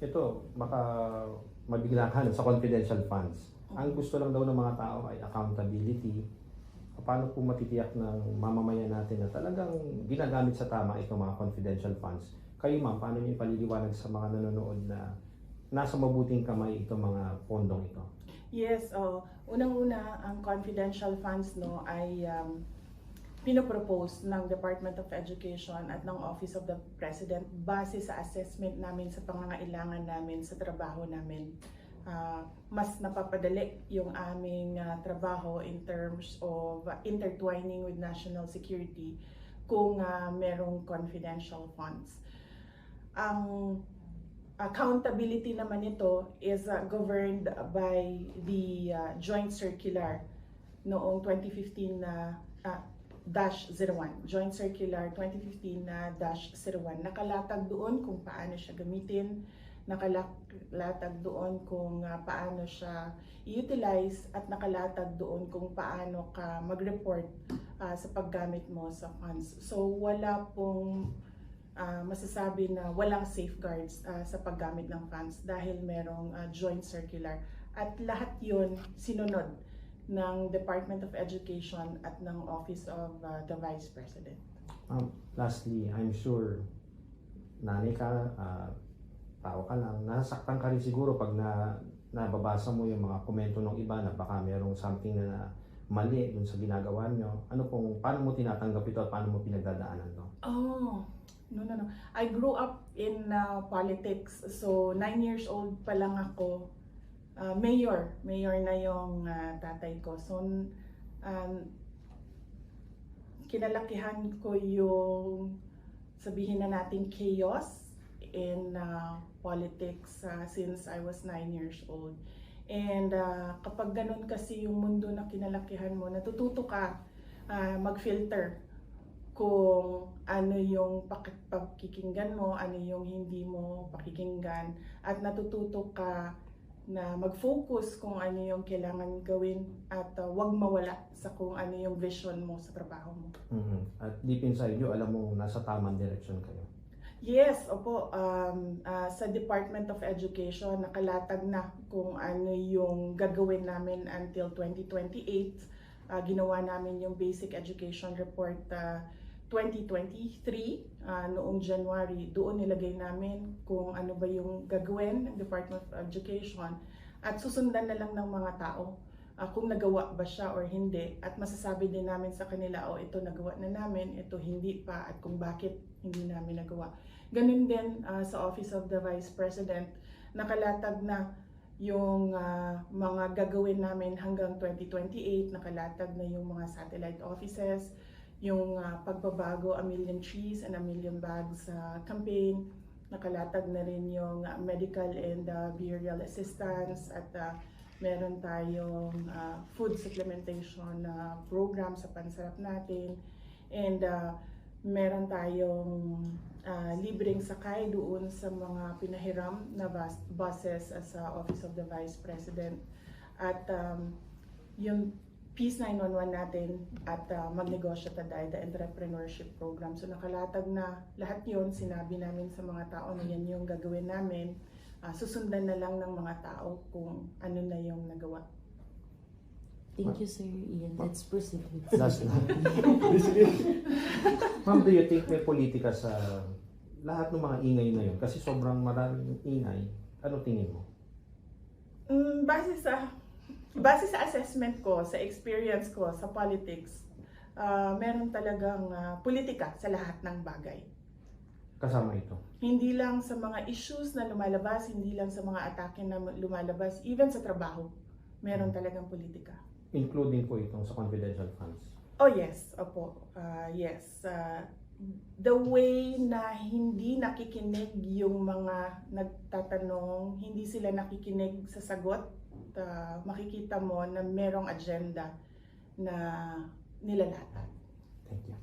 ito, baka mabiglahan sa confidential funds. Ang gusto lang daw ng mga tao ay accountability. Paano po matitiyak ng mamamayan natin na talagang ginagamit sa tama itong mga confidential funds? Kayo ma'am, paano niyo ipaliliwanag sa mga nanonood na nasa mabuting kamay itong mga pondong ito? Yes, oh, unang-una ang confidential funds no ay um, pinopropose ng Department of Education at ng Office of the President base sa assessment namin sa pangangailangan namin sa trabaho namin. Ah, mas napapadali yung aming ah, trabaho in terms of ah, intertwining with national security kung ah, merong confidential funds. Ang accountability naman ito is uh, governed by the uh, joint circular noong 2015 na ah, dash 01 joint circular 2015 na dash 01 nakalatag doon kung paano siya gamitin. Nakalatag doon kung ah, paano siya i-utilize at nakalatag doon kung paano ka mag-report ah, sa paggamit mo sa funds. So wala pong ah, masasabi na walang safeguards ah, sa paggamit ng funds dahil merong ah, joint circular. At lahat yon sinunod ng Department of Education at ng Office of ah, the Vice President. Um, lastly, I'm sure nanay ka, ah, tao ka lang, nasaktan ka rin siguro pag na, nababasa mo yung mga komento ng iba na baka merong something na mali dun sa ginagawa nyo. Ano pong, paano mo tinatanggap ito at paano mo pinagdadaanan to? Oh, no, no, no. I grew up in uh, politics. So, nine years old pa lang ako. Uh, mayor. Mayor na yung uh, tatay ko. So, um, kinalakihan ko yung sabihin na natin chaos in uh, politics uh, since I was nine years old. And uh, kapag ganun kasi yung mundo na kinalakihan mo, natututo ka uh, mag-filter kung ano yung pak- pakikinggan mo, ano yung hindi mo pakikinggan, at natututo ka na mag-focus kung ano yung kailangan gawin at uh, wag mawala sa kung ano yung vision mo sa trabaho mo. Mhm. At deep inside you, alam mo nasa tamang direction kayo. Yes, opo. Um, ah, sa Department of Education, nakalatag na kung ano yung gagawin namin until 2028. Ah, ginawa namin yung Basic Education Report ah, 2023 ah, noong January. Doon nilagay namin kung ano ba yung gagawin ng Department of Education at susundan na lang ng mga tao ah, kung nagawa ba siya or hindi at masasabi din namin sa kanila oh ito nagawa na namin ito hindi pa at kung bakit hindi namin nagawa ganun din ah, sa Office of the Vice President nakalatag na yung ah, mga gagawin namin hanggang 2028 nakalatag na yung mga satellite offices yung ah, pagbabago a million trees and a million bags sa campaign. Nakalatag na rin yung ah, medical and ah, burial assistance at ah, meron tayong ah, food supplementation na program sa pansarap natin. And ah, meron tayong ah, libreng sakay doon sa mga pinahiram na bus- buses sa Office of the Vice President. At um, yung Peace 911 natin at ah, Magnegosyo Taday, the entrepreneurship program. So nakalatag na lahat yon sinabi namin sa mga tao na yan yung gagawin namin. Ah, susundan na lang ng mga tao kung ano na yung nagawa. Thank you, Sir Ian. Let's proceed with Last na. Ma'am, do you think may politika sa lahat ng mga ingay na yun? Kasi sobrang maraming ingay. Ano tingin mo? Mm, base sa base sa assessment ko, sa experience ko sa politics, ah, meron talagang ah, politika sa lahat ng bagay. Kasama ito. Hindi lang sa mga issues na lumalabas, hindi lang sa mga atake na lumalabas, even sa trabaho, meron talagang politika. Including po itong sa confidential funds. Oh yes, opo. Ah, yes. Ah, the way na hindi nakikinig yung mga nagtatanong, hindi sila nakikinig sa sagot, ah, makikita mo na merong agenda na nilalatan. Thank you.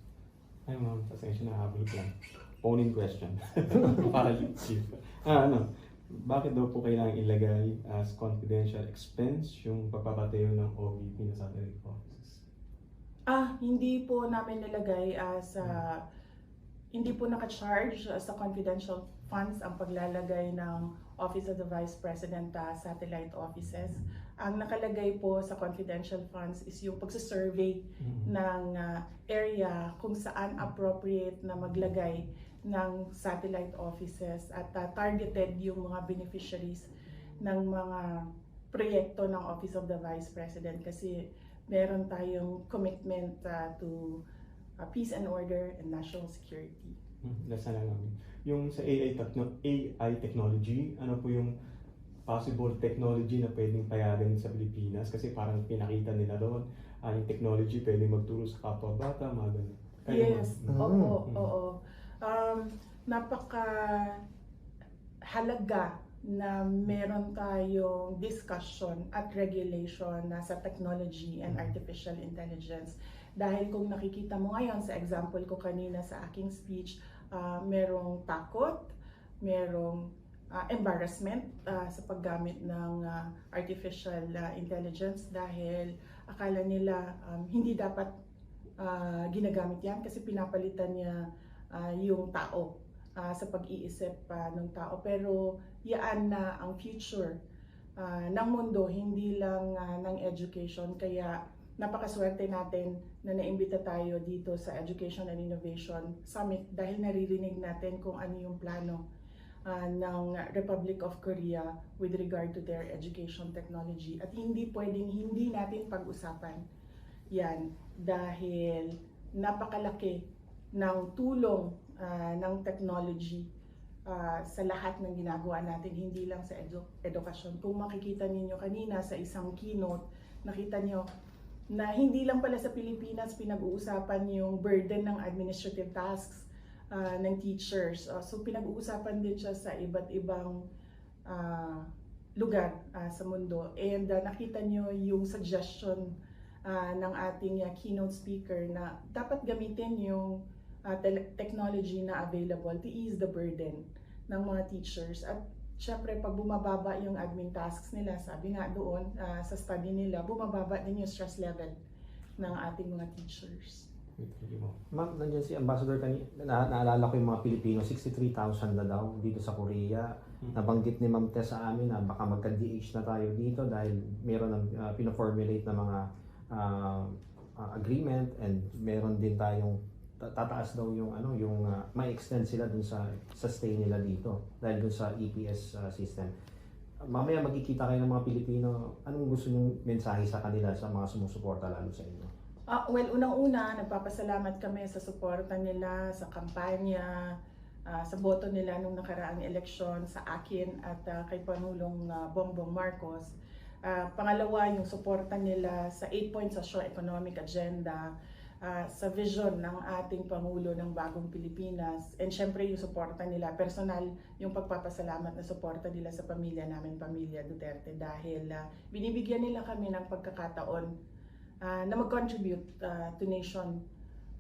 Ay ma'am, pasensya na habol ko lang. Owning question. Para chief. Ah, ano, bakit daw po kailangan ilagay as confidential expense yung pagpapatayo ng OVP na satellite offices? Ah, hindi po namin nilagay as ah, hindi po naka-charge sa confidential funds ang paglalagay ng Office of the Vice President uh, satellite offices. Ang nakalagay po sa confidential funds is yung pagsasurvey Mhm. ng uh, area kung saan appropriate na maglagay ng satellite offices at uh, targeted yung mga beneficiaries ng mga proyekto ng Office of the Vice President kasi meron tayong commitment uh, to uh, peace and order and national security. Hmm, That's na lang namin. Yung sa AI, techno- AI technology, ano po yung possible technology na pwedeng payarin sa Pilipinas? Kasi parang pinakita nila doon, ah, yung technology pwedeng magturo sa kapwa bata, mga ganun. Yes, ma'am? Mm. oo, Mm. oo. Um, napaka halaga na meron tayong discussion at regulation na sa technology and artificial intelligence. Dahil kung nakikita mo ngayon sa example ko kanina sa aking speech, ah, merong takot, merong ah, embarrassment ah, sa paggamit ng ah, artificial ah, intelligence dahil akala nila um, hindi dapat ah, ginagamit yan kasi pinapalitan niya ah, yung tao ah, sa pag-iisip pa ng tao. Pero yaan na ang future ah, ng mundo, hindi lang ah, ng education. Kaya napakaswerte natin na naimbita tayo dito sa Education and Innovation Summit dahil naririnig natin kung ano yung plano ah, ng Republic of Korea with regard to their education technology. At hindi pwedeng hindi natin pag-usapan yan dahil napakalaki ng tulong ah, ng technology ah, sa lahat ng ginagawa natin, hindi lang sa edu- edukasyon. Kung makikita ninyo kanina sa isang keynote, nakita nyo na hindi lang pala sa Pilipinas pinag-uusapan yung burden ng administrative tasks ah, ng teachers. Ah, so pinag-uusapan din siya sa iba't ibang ah, lugar ah, sa mundo. And ah, nakita nyo yung suggestion ah, ng ating ah, keynote speaker na dapat gamitin yung tele- technology na available to ease the burden ng mga teachers. At syempre, pag bumababa yung admin tasks nila, sabi nga doon ah, sa study nila, bumababa din yung stress level ng ating mga teachers. Ma'am. Nandiyan si Ambassador kanina, na, naalala ko yung mga Pilipino, 63,000 na daw dito sa Korea. Hmm. Nabanggit ni Ma'am Tess sa amin na baka magka-DH na tayo dito dahil meron ng uh, pinoformulate na mga ah, ah, agreement and meron din tayong ta- tataas daw yung ano yung ah, may extend sila dun sa sa stay nila dito dahil dun sa EPS ah, system. Mamaya magkikita kayo ng mga Pilipino, anong gusto nyong mensahe sa kanila sa mga sumusuporta lalo sa inyo? Ah, well, unang-una, nagpapasalamat kami sa suporta nila, sa kampanya, ah, sa boto nila nung nakaraang eleksyon sa akin at ah, kay Pangulong ah, Bongbong Marcos. Ah, pangalawa, yung suporta nila sa 8-point socio-economic agenda, ah, sa vision ng ating Pangulo ng Bagong Pilipinas, and syempre yung suporta nila, personal, yung pagpapasalamat na suporta nila sa pamilya namin, pamilya Duterte, dahil ah, binibigyan nila kami ng pagkakataon uh, na mag-contribute uh, to nation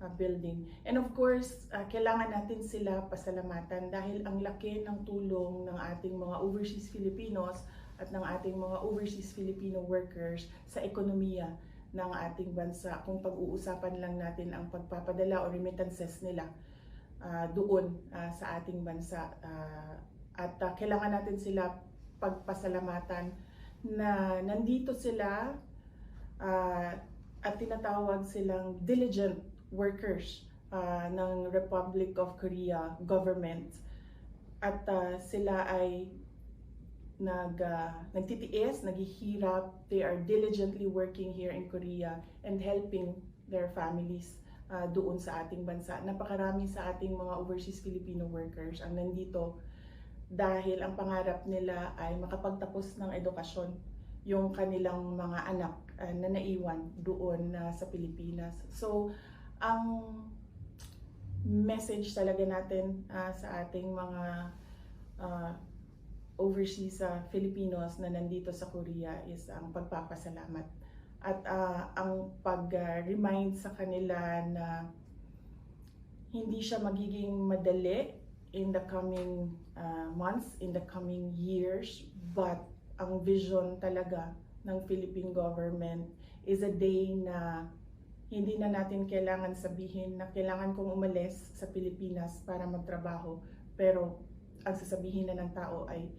uh, building. And of course, uh, kailangan natin sila pasalamatan dahil ang laki ng tulong ng ating mga overseas Filipinos at ng ating mga overseas Filipino workers sa ekonomiya ng ating bansa. Kung pag-uusapan lang natin ang pagpapadala o remittances nila uh, doon uh, sa ating bansa. Uh, at uh, kailangan natin sila pagpasalamatan na nandito sila ah, at tinatawag silang diligent workers ah, ng Republic of Korea government at ah, sila ay nag ah, nagtitiis, naghihirap, they are diligently working here in Korea and helping their families ah, doon sa ating bansa. Napakarami sa ating mga overseas Filipino workers ang nandito dahil ang pangarap nila ay makapagtapos ng edukasyon yung kanilang mga anak ah, na naiwan doon na sa Pilipinas. So, ang message talaga natin ah, sa ating mga ah, overseas ah, Filipinos na nandito sa Korea is ang pagpapasalamat at ah, ang pag-remind sa kanila na hindi siya magiging madali in the coming uh, months, in the coming years, but ang vision talaga ng Philippine government is a day na hindi na natin kailangan sabihin na kailangan kong umalis sa Pilipinas para magtrabaho. Pero ang sasabihin na ng tao ay